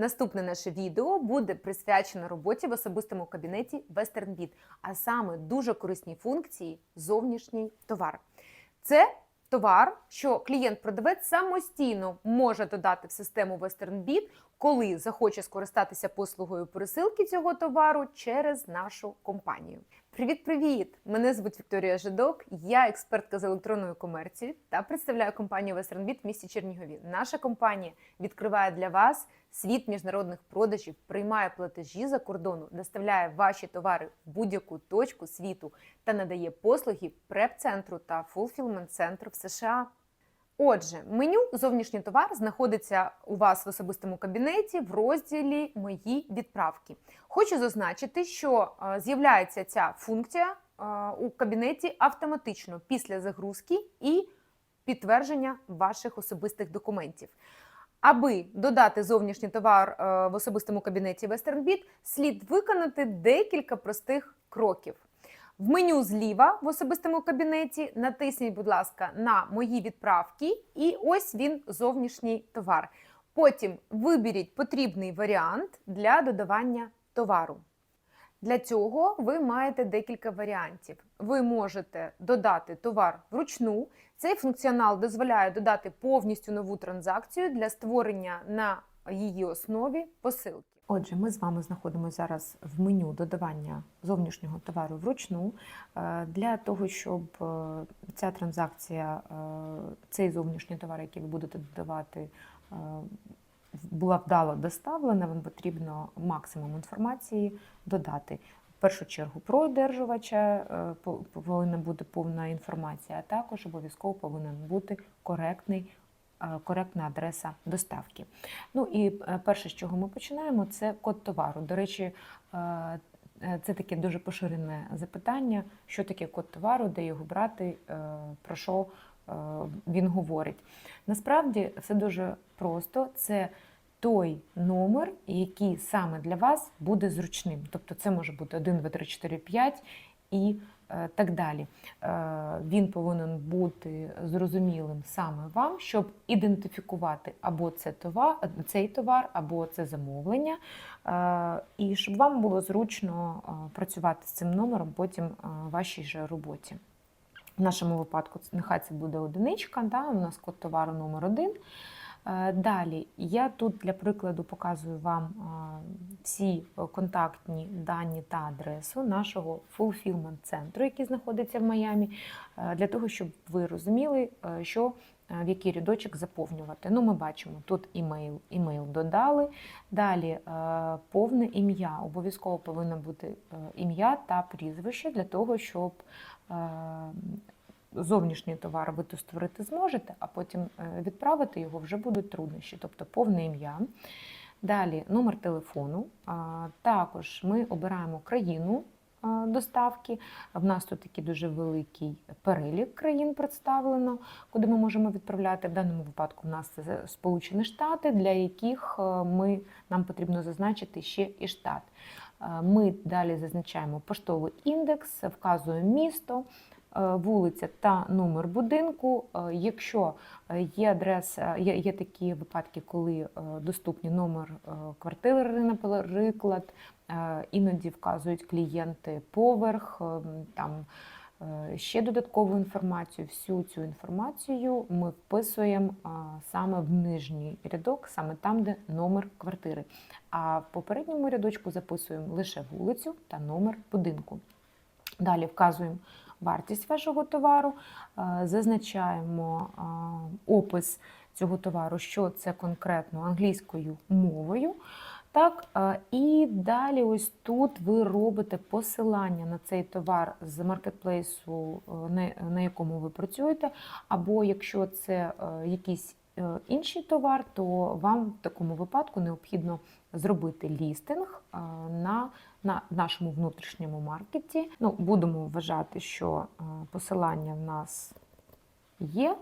Наступне наше відео буде присвячено роботі в особистому кабінеті WesternBit, а саме дуже корисній функції зовнішній товар. Це товар, що клієнт-продавець самостійно може додати в систему WesternBit, коли захоче скористатися послугою пересилки цього товару через нашу компанію. Привіт-привіт! Мене звуть Вікторія Жидок, я експертка з електронної комерції та представляю компанію WesternBit в місті Чернігові. Наша компанія відкриває для вас світ міжнародних продажів, приймає платежі за кордону, доставляє ваші товари в будь-яку точку світу та надає послуги преп-центру та фулфілмент-центру в США. Отже, меню зовнішній товар знаходиться у вас в особистому кабінеті в розділі Мої відправки. Хочу зазначити, що е, з'являється ця функція е, у кабінеті автоматично після загрузки і підтвердження ваших особистих документів. Аби додати зовнішній товар е, в особистому кабінеті WesternBit, слід виконати декілька простих кроків. В меню зліва в особистому кабінеті натисніть, будь ласка, на мої відправки, і ось він зовнішній товар. Потім виберіть потрібний варіант для додавання товару. Для цього ви маєте декілька варіантів. Ви можете додати товар вручну. Цей функціонал дозволяє додати повністю нову транзакцію для створення на її основі посилки. Отже, ми з вами знаходимося зараз в меню додавання зовнішнього товару вручну. Е, Для того, щоб е, ця транзакція, е, цей зовнішній товар, який ви будете додавати, була вдало доставлена, вам потрібно максимум інформації додати. В першу чергу про одержувача повинна бути повна інформація, а також обов'язково повинен бути коректний коректна адреса доставки. Ну і е, перше, з чого ми починаємо, це код товару. До речі, е, е, це таке дуже поширене запитання, що таке код товару, де його брати, е, про що е, він говорить. Насправді все дуже просто. Це той номер, який саме для вас буде зручним. Тобто це може бути 1, 2, 3, 4, 5 і е, Е, так далі. Е, він повинен бути зрозумілим саме вам, щоб ідентифікувати або це товар, цей товар, або це замовлення, е, і щоб вам було зручно працювати з цим номером потім в вашій же роботі. В нашому випадку нехай це буде одиничка, да, у нас код товару номер 1 Далі я тут для прикладу показую вам е, всі е, контактні дані та адресу нашого fulfillment центру, який знаходиться в Майамі, е, для того, щоб ви розуміли, е, що е, в який рядочок заповнювати. Ну, ми бачимо тут імейл, імейл додали. Далі е, повне ім'я. Обов'язково повинно бути е, ім'я та прізвище для того, щоб е, зовнішній товар ви то створити зможете, а потім е, відправити його вже будуть труднощі, тобто повне ім'я. Далі номер телефону. Також ми обираємо країну доставки. В нас тут такий дуже великий перелік країн представлено, куди ми можемо відправляти. В даному випадку в нас це Сполучені Штати, для яких е, ми, нам потрібно зазначити ще і штат. Е, Ми далі зазначаємо поштовий індекс, вказуємо місто, вулиця та номер будинку. Е, Якщо е, є адреса, є, є такі випадки, коли е, доступні номер е, квартири, наприклад, е, іноді вказують клієнти поверх, е, там е, ще додаткову інформацію. Всю цю інформацію ми вписуємо саме в нижній рядок, саме там, де номер квартири. А в попередньому рядочку записуємо лише вулицю та номер будинку. Далі вказуємо вартість вашого товару, е, зазначаємо е, опис цього товару, що це конкретно англійською мовою. Так, е, і далі ось тут ви робите посилання на цей товар з маркетплейсу, на- якому ви працюєте, або якщо це якийсь інший товар, то вам в такому випадку необхідно зробити лістинг на, на нашому внутрішньому маркеті. Ну, будемо вважати, що е, посилання в нас є.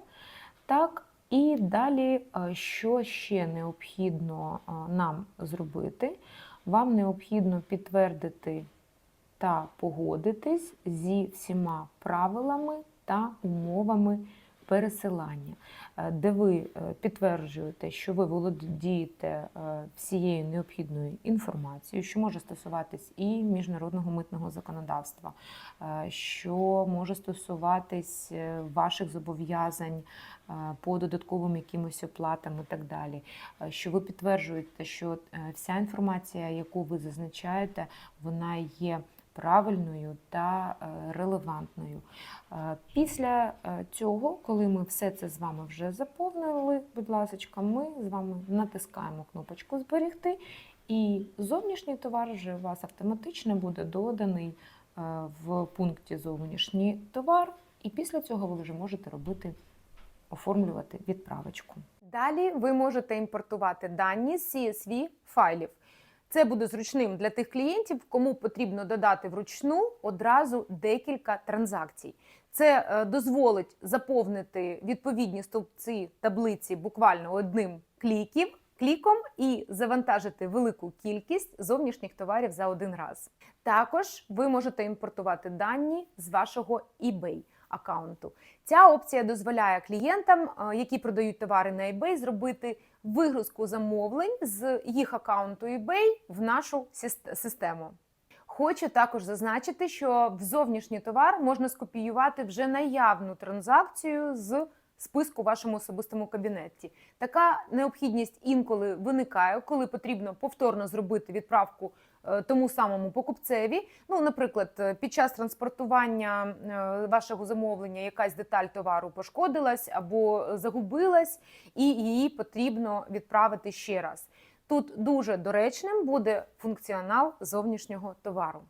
Так, і далі, е, що ще необхідно е, нам зробити? Вам необхідно підтвердити та погодитись зі всіма правилами та умовами пересилання, е, де ви е, підтверджуєте, що ви володієте е, всією необхідною інформацією, що може стосуватись і міжнародного митного законодавства, що може стосуватись ваших зобов'язань по додатковим якимось оплатам і так далі. Що ви підтверджуєте, що вся інформація, яку ви зазначаєте, вона є правильною та е, релевантною. Е, Після е, цього, коли ми все це з вами вже заповнили, будь ласка, ми з вами натискаємо кнопочку Зберегти, і зовнішній товар вже у вас автоматично буде доданий в пункті Зовнішній товар, і після цього ви вже можете робити, оформлювати відправочку. Далі ви можете імпортувати дані з CSV файлів. Це буде зручним для тих клієнтів, кому потрібно додати вручну одразу декілька транзакцій. Це е, дозволить заповнити відповідні стовпці таблиці буквально одним кліків, кліком і завантажити велику кількість зовнішніх товарів за один раз. Також ви можете імпортувати дані з вашого eBay аккаунту. Ця опція дозволяє клієнтам, е, які продають товари на eBay, зробити вигрузку замовлень з їх аккаунту eBay в нашу систему. Хочу також зазначити, що в зовнішній товар можна скопіювати вже наявну транзакцію з списку вашому особистому кабінеті. Така необхідність інколи виникає, коли потрібно повторно зробити відправку е, тому самому покупцеві. Ну, наприклад, е, під час транспортування е, вашого замовлення якась деталь товару пошкодилась або загубилась, і її потрібно відправити ще раз. Тут дуже доречним буде функціонал зовнішнього товару.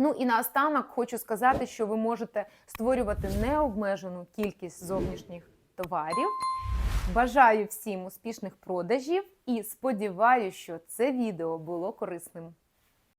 Ну і наостанок хочу сказати, що ви можете створювати необмежену кількість зовнішніх товарів. Бажаю всім успішних продажів і сподіваюся, що це відео було корисним.